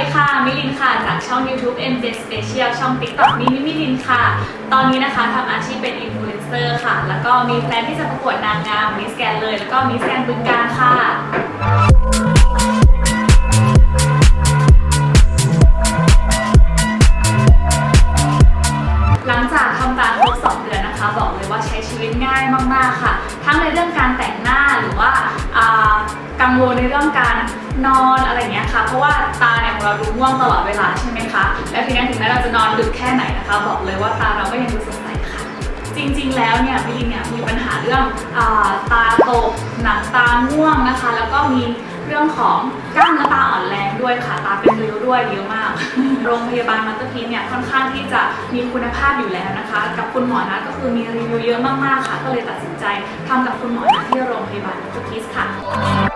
ดีค่ะ มิลินค่ะ จากช่อง YouTube MJ Special ช่อง TikTok มิมิมิลินค่ะ ตอนนี้นะคะทำอาชีพเป็นอินฟลูเอนเซอร์ค่ะ แล้วก็มีแพลนที่จะประกวดนางงามมิสแกนเลย แล้วก็มิสแกนบึงการค่ะหลังจากทำตาครบ2เดือนนะคะ บอกเลยว่าใช้ชีวิตง่ายมาก ๆ ค่ะ ทั้งในเรื่องการแต่งหน้าหรือว่าอ่ากังวลในเรื่องการ นอนอะไรเงี้ยค่ะ เพราะว่าตาเนี่ยของเราดูง่วงตลอดเวลาใช่ไหมคะ แล้วทีนี้ถึงแม้เราจะนอนดึกแค่ไหนนะคะ บอกเลยว่าตาเราก็ยังดูสดใสค่ะ จริงๆ แล้วเนี่ยวิลินเนี่ยมีปัญหาเรื่องอาตาตกหนังตาง่วงนะคะ แล้วก็มีเรื่องของกล้ามเนื้อตาอ่อนแรงด้วยค่ะ ตาเป็นริ้วด้วยเยอะมาก โรงพยาบาลมัตเตอร์พีเนี่ยค่อนข้างที่จะมีคุณภาพอยู่แล้วนะคะ กับคุณหมอนัทก็คือมีรีวิวเยอะมากๆค่ะ ก็เลยตัดสินใจทำกับคุณหมอนัทที่โรงพยาบาลมัตเตอร์พีค่ะ